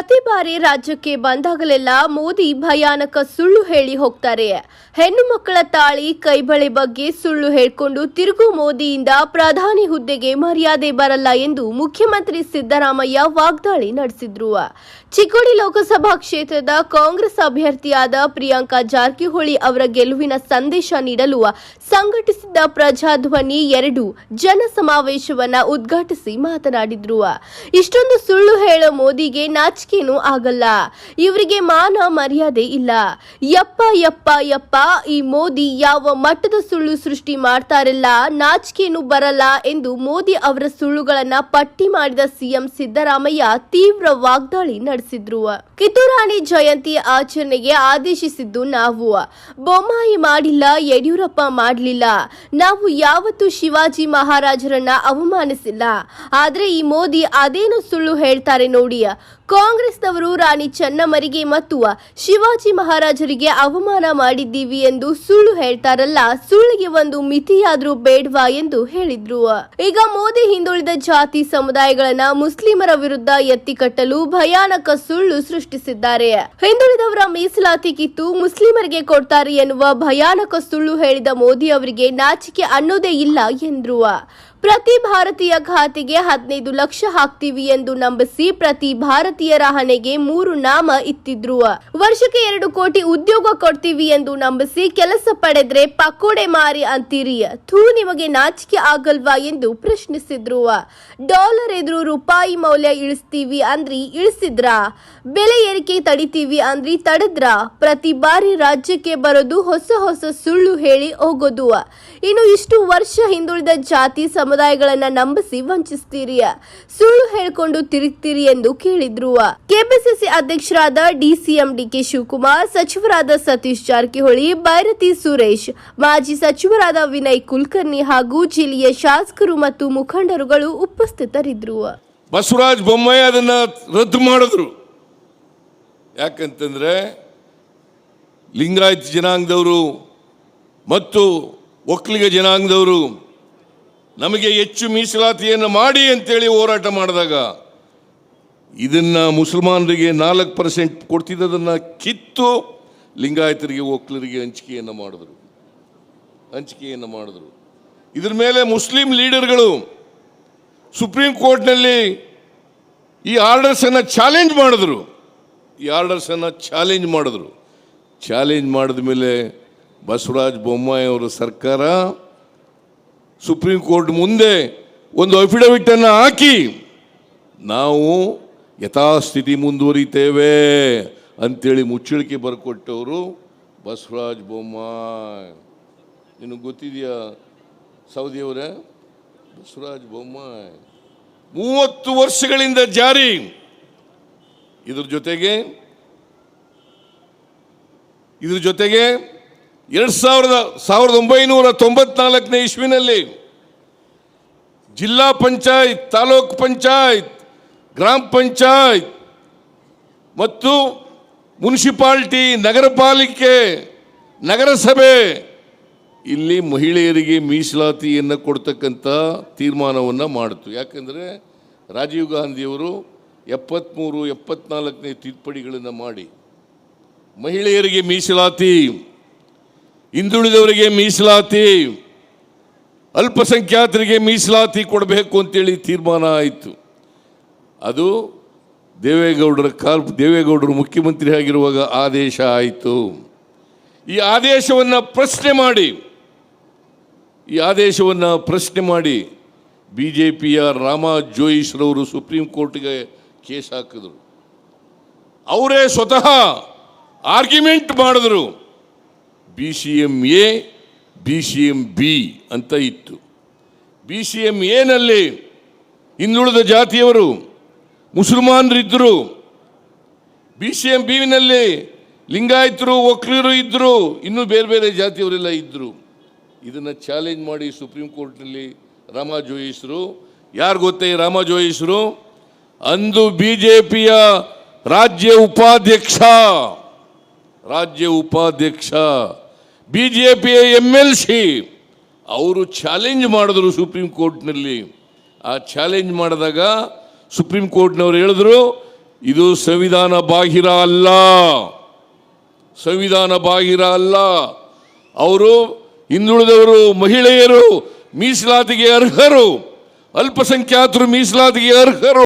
ಪ್ರತಿ ಬಾರಿ ರಾಜ್ಯಕ್ಕೆ ಬಂದಾಗಲೆಲ್ಲ ಮೋದಿ ಭಯಾನಕ ಸುಳ್ಳು ಹೇಳಿ ಹೋಗ್ತಾರೆ. ಹೆಣ್ಣು ಮಕ್ಕಳ ತಾಳಿ ಕೈಬಳೆ ಬಗ್ಗೆ ಸುಳ್ಳು ಹೇಳ್ಕೊಂಡು ತಿರುಗು ಮೋದಿಯಿಂದ ಪ್ರಧಾನಿ ಹುದ್ದೆಗೆ ಮರ್ಯಾದೆ ಬರಲ್ಲ ಎಂದು ಮುಖ್ಯಮಂತ್ರಿ ಸಿದ್ದರಾಮಯ್ಯ ವಾಗ್ದಾಳಿ ನಡೆಸಿದ್ರು. ಚಿಕ್ಕೋಡಿ ಲೋಕಸಭಾ ಕ್ಷೇತ್ರದ ಕಾಂಗ್ರೆಸ್ ಅಭ್ಯರ್ಥಿಯಾದ ಪ್ರಿಯಾಂಕಾ ಜಾರಕಿಹೊಳಿ ಅವರ ಗೆಲುವಿನ ಸಂದೇಶ ನೀಡಲು ಸಂಘಟಿಸಿದ್ದ ಪ್ರಜಾಧ್ವನಿ ಎರಡು ಜನ ಸಮಾವೇಶವನ್ನ ಉದ್ಘಾಟಿಸಿ ಮಾತನಾಡಿದ್ರು. ಇಷ್ಟೊಂದು ಸುಳ್ಳು ಹೇಳೋ ಮೋದಿಗೆ ನಾಚಿಕೆನೂ ಆಗಲ್ಲ. ಇವರಿಗೆ ಮಾನ ಮರ್ಯಾದೆ ಇಲ್ಲ. ಯಪ್ಪ ಯಪ್ಪ ಯಪ್ಪ, ಈ ಮೋದಿ ಯಾವ ಮಟ್ಟದ ಸುಳ್ಳು ಸೃಷ್ಟಿ ಮಾಡ್ತಾರಲ್ಲ, ನಾಚಿಕೆನೂ ಬರಲ್ಲ ಎಂದು ಮೋದಿ ಅವರ ಸುಳ್ಳುಗಳನ್ನ ಪಟ್ಟಿ ಮಾಡಿದ ಸಿಎಂ ಸಿದ್ದರಾಮಯ್ಯ ತೀವ್ರ ವಾಗ್ದಾಳಿ ನಡೆಸಿದ್ರು. ಕಿತ್ತೂರಾಣಿ ಜಯಂತಿ ಆಚರಣೆಗೆ ಆದೇಶಿಸಿದ್ದು ನಾವು. ಬೊಮ್ಮಾಯಿ ಮಾಡಿಲ್ಲ, ಯಡಿಯೂರಪ್ಪ ಮಾಡಲಿಲ್ಲ. ನಾವು ಯಾವತ್ತೂ ಶಿವಾಜಿ ಮಹಾರಾಜರನ್ನ ಅವಮಾನಿಸಿಲ್ಲ. ಆದ್ರೆ ಈ ಮೋದಿ ಅದೇನು ಸುಳ್ಳು ಹೇಳ್ತಾರೆ ನೋಡಿ. ಕಾಂಗ್ರೆಸ್ನವರು ರಾಣಿ ಚೆನ್ನಮ್ಮರಿಗೆ ಮತ್ತು ಶಿವಾಜಿ ಮಹಾರಾಜರಿಗೆ ಅವಮಾನ ಮಾಡಿದ್ದೀವಿ ಎಂದು ಸುಳ್ಳು ಹೇಳ್ತಾರಲ್ಲ, ಸುಳ್ಳಿಗೆ ಒಂದು ಮಿತಿಯಾದ್ರೂ ಬೇಡ್ವಾ ಎಂದು ಹೇಳಿದ್ರು. ಈಗ ಮೋದಿ ಹಿಂದುಳಿದ ಜಾತಿ ಸಮುದಾಯಗಳನ್ನ ಮುಸ್ಲಿಮರ ವಿರುದ್ಧ ಎತ್ತಿಕಟ್ಟಲು ಭಯಾನಕ ಸುಳ್ಳು ಸೃಷ್ಟಿಸಿದ್ದಾರೆ. ಹಿಂದುಳಿದವರ ಮೀಸಲಾತಿ ಕಿತ್ತು ಮುಸ್ಲಿಮರಿಗೆ ಕೊಡ್ತಾರೆ ಎನ್ನುವ ಭಯಾನಕ ಸುಳ್ಳು ಹೇಳಿದ ಮೋದಿ ಅವರಿಗೆ ನಾಚಿಕೆ ಅನ್ನೋದೇ ಇಲ್ಲ ಎಂದ್ರು. ಪ್ರತಿ ಭಾರತೀಯ ಖಾತೆಗೆ ಹದಿನೈದು ಲಕ್ಷ ಹಾಕ್ತೀವಿ ಎಂದು ನಂಬಿಸಿ ಪ್ರತಿ ಭಾರತೀಯರ ಹಣೆಗೆ ಮೂರು ನಾಮ ಇತ್ತಿದ್ರು. ವರ್ಷಕ್ಕೆ ಎರಡು ಕೋಟಿ ಉದ್ಯೋಗ ಕೊಡ್ತೀವಿ ಎಂದು ನಂಬಿಸಿ ಕೆಲಸ ಪಡೆದ್ರೆ ಪಕೋಡೆ ಮಾರಿ ಅಂತೀರಿ. ಥೂ, ನಿಮಗೆ ನಾಚಿಕೆ ಆಗಲ್ವಾ ಎಂದು ಪ್ರಶ್ನಿಸಿದ್ರು. ಡಾಲರ್ ಎದುರು ರೂಪಾಯಿ ಮೌಲ್ಯ ಇಳಿಸ್ತೀವಿ ಅಂದ್ರಿ, ಇಳಿಸಿದ್ರ. ಬೆಲೆ ಏರಿಕೆ ತಡಿತೀವಿ ಅಂದ್ರಿ, ತಡೆದ್ರ. ಪ್ರತಿ ಬಾರಿ ರಾಜ್ಯಕ್ಕೆ ಬರೋದು ಹೊಸ ಹೊಸ ಸುಳ್ಳು ಹೇಳಿ ಹೋಗೋದು. ಇನ್ನು ಇಷ್ಟು ವರ್ಷ ಹಿಂದುಳಿದ ಜಾತಿ ಸಮುದಾಯಗಳನ್ನ ನಂಬಿಸಿ ವಂಚಿಸ್ತೀರಿ. ಸುಳ್ಳು ಹೇಳ್ಕೊಂಡು ತಿರುಗ್ತೀರಿ ಎಂದು ಕೇಳಿದ್ರು. ಕೆಪಿಸಿಸಿ ಅಧ್ಯಕ್ಷರಾದ ಡಿಸಿಎಂ ಡಿಕೆ ಶಿವಕುಮಾರ್, ಸಚಿವರಾದ ಸತೀಶ್ ಜಾರಕಿಹೊಳಿ, ಭೈರತಿ ಸುರೇಶ್, ಮಾಜಿ ಸಚಿವರಾದ ವಿನಯ್ ಕುಲಕರ್ಣಿ ಹಾಗೂ ಜಿಲ್ಲೆಯ ಶಾಸಕರು ಮತ್ತು ಮುಖಂಡರುಗಳು ಉಪಸ್ಥಿತರಿದ್ದರು ಬಸವರಾಜ ಬೊಮ್ಮಾಯಿ ಅದನ್ನ ರದ್ದು ಮಾಡಿದ್ರು. ಯಾಕಂತಂದ್ರೆ ಲಿಂಗಾಯತ್ ಜನಾಂಗದವರು ಮತ್ತು ಒಕ್ಕಲಿಗ ಜನಾಂಗದವರು ನಮಗೆ ಹೆಚ್ಚು ಮೀಸಲಾತಿಯನ್ನು ಮಾಡಿ ಅಂತೇಳಿ ಹೋರಾಟ ಮಾಡಿದಾಗ ಇದನ್ನ ಮುಸಲ್ಮಾನರಿಗೆ ನಾಲ್ಕು ಪರ್ಸೆಂಟ್ ಕೊಡ್ತಿದ್ದದನ್ನು ಕಿತ್ತು ಲಿಂಗಾಯತರಿಗೆ ಒಕ್ಕಲರಿಗೆ ಹಂಚಿಕೆಯನ್ನು ಮಾಡಿದ್ರು. ಹಂಚಿಕೆಯನ್ನು ಮಾಡಿದ್ರು. ಇದ್ರ ಮೇಲೆ ಮುಸ್ಲಿಂ ಲೀಡರ್ಗಳು ಸುಪ್ರೀಂ ಕೋರ್ಟ್ನಲ್ಲಿ ಈ ಆರ್ಡರ್ಸನ್ನು ಚಾಲೆಂಜ್ ಮಾಡಿದ್ರು. ಈ ಆರ್ಡರ್ಸನ್ನು ಚಾಲೆಂಜ್ ಮಾಡಿದ್ರು. ಚಾಲೆಂಜ್ ಮಾಡಿದ ಮೇಲೆ ಬಸವರಾಜ ಬೊಮ್ಮಾಯಿ ಅವರ ಸರ್ಕಾರ ಸುಪ್ರೀಂ ಕೋರ್ಟ್ ಮುಂದೆ ಒಂದು ಅಫಿಡವಿಟನ್ನು ಹಾಕಿ, ನಾವು ಯಥಾಸ್ಥಿತಿ ಮುಂದುವರಿತೇವೆ ಅಂತೇಳಿ ಮುಚ್ಚಳಿಕೆ ಬರ್ಕೊಟ್ಟವರು ಬಸವರಾಜ್ ಬೊಮ್ಮಾಯಿ. ನಿನಗೆ ಗೊತ್ತಿದೆಯಾ ಸೌದಿಯವರೇ ಬಸವರಾಜ್ ಬೊಮ್ಮಾಯಿ. ಮೂವತ್ತು ವರ್ಷಗಳಿಂದ ಜಾರಿ. ಇದ್ರ ಜೊತೆಗೆ ಇದ್ರ ಜೊತೆಗೆ ಎರಡು ಸಾವಿರದ ಸಾವಿರದ ಒಂಬೈನೂರ ತೊಂಬತ್ನಾಲ್ಕನೇ ಇಸ್ವಿನಲ್ಲಿ ಜಿಲ್ಲಾ ಪಂಚಾಯತ್, ತಾಲೂಕ್ ಪಂಚಾಯತ್, ಗ್ರಾಮ ಪಂಚಾಯತ್ ಮತ್ತು ಮುನ್ಸಿಪಾಲ್ಟಿ ನಗರ ಪಾಲಿಕೆ ನಗರಸಭೆ ಇಲ್ಲಿ ಮಹಿಳೆಯರಿಗೆ ಮೀಸಲಾತಿಯನ್ನು ಕೊಡ್ತಕ್ಕಂಥ ತೀರ್ಮಾನವನ್ನು ಮಾಡಿತು. ಯಾಕಂದರೆ ರಾಜೀವ್ ಗಾಂಧಿಯವರು ಎಪ್ಪತ್ತ್ಮೂರು ಎಪ್ಪತ್ನಾಲ್ಕನೇ ತಿದ್ದುಪಡಿಗಳನ್ನು ಮಾಡಿ ಮಹಿಳೆಯರಿಗೆ ಮೀಸಲಾತಿ ಹಿಂದುಳಿದವರಿಗೆ ಮೀಸಲಾತಿ, ಅಲ್ಪಸಂಖ್ಯಾತರಿಗೆ ಮೀಸಲಾತಿ ಕೊಡಬೇಕು ಅಂತೇಳಿ ತೀರ್ಮಾನ ಆಯಿತು. ಅದು ದೇವೇಗೌಡರ ಕಾಲ್, ದೇವೇಗೌಡರು ಮುಖ್ಯಮಂತ್ರಿ ಆಗಿರುವಾಗ ಆದೇಶ ಆಯಿತು. ಈ ಆದೇಶವನ್ನು ಪ್ರಶ್ನೆ ಮಾಡಿ, ಈ ಆದೇಶವನ್ನು ಪ್ರಶ್ನೆ ಮಾಡಿ ಬಿ ಜೆ ಪಿಯ ರಾಮ ಜೋಯಿಸ್ರವರು ಸುಪ್ರೀಂ ಕೋರ್ಟ್ಗೆ ಕೇಸ್ ಹಾಕಿದ್ರು. ಅವರೇ ಸ್ವತಃ ಆರ್ಗ್ಯುಮೆಂಟ್ ಮಾಡಿದ್ರು. B C M A B C M B ಅಂತ ಇತ್ತು. ಬಿ ಸಿ ಎಂ ಎನಲ್ಲಿ ಹಿಂದುಳಿದ ಜಾತಿಯವರು ಮುಸಲ್ಮಾನರಿದ್ದರು. ಬಿ ಸಿ ಎಂ ಬಿನಲ್ಲಿ ಲಿಂಗಾಯತರು ಒಕ್ಕಲಿಗರು ಇದ್ದರು. ಇನ್ನೂ ಬೇರೆ ಬೇರೆ ಜಾತಿಯವರೆಲ್ಲ ಇದ್ದರು. ಇದನ್ನು ಚಾಲೆಂಜ್ ಮಾಡಿ ಸುಪ್ರೀಂ ಕೋರ್ಟ್ನಲ್ಲಿ ರಾಮ ಜೋಯಿಸರು ಯಾರು ಗೊತ್ತೇ ರಾಮ ಜೋಯಿಸರು ಅಂದು ಬಿ ಜೆ ಪಿಯ ರಾಜ್ಯ ಉಪಾಧ್ಯಕ್ಷ. ರಾಜ್ಯ ಉಪಾಧ್ಯಕ್ಷ ಬಿ ಜೆ ಪಿಯ ಎಂ ಎಲ್ ಸಿ ಅವರು ಚಾಲೆಂಜ್ ಮಾಡಿದ್ರು ಸುಪ್ರೀಂ ಕೋರ್ಟ್ನಲ್ಲಿ. ಆ ಚಾಲೆಂಜ್ ಮಾಡಿದಾಗ ಸುಪ್ರೀಂ ಕೋರ್ಟ್ನವ್ರು ಹೇಳಿದ್ರು, ಇದು ಸಂವಿಧಾನ ಬಾಹಿರ ಅಲ್ಲ. ಸಂವಿಧಾನ ಬಾಹಿರ ಅಲ್ಲ. ಅವರು ಹಿಂದುಳಿದವರು ಮಹಿಳೆಯರು, ಮೀಸಲಾತಿಗೆ ಅರ್ಹರು, ಅಲ್ಪಸಂಖ್ಯಾತರು ಮೀಸಲಾತಿಗೆ ಅರ್ಹರು.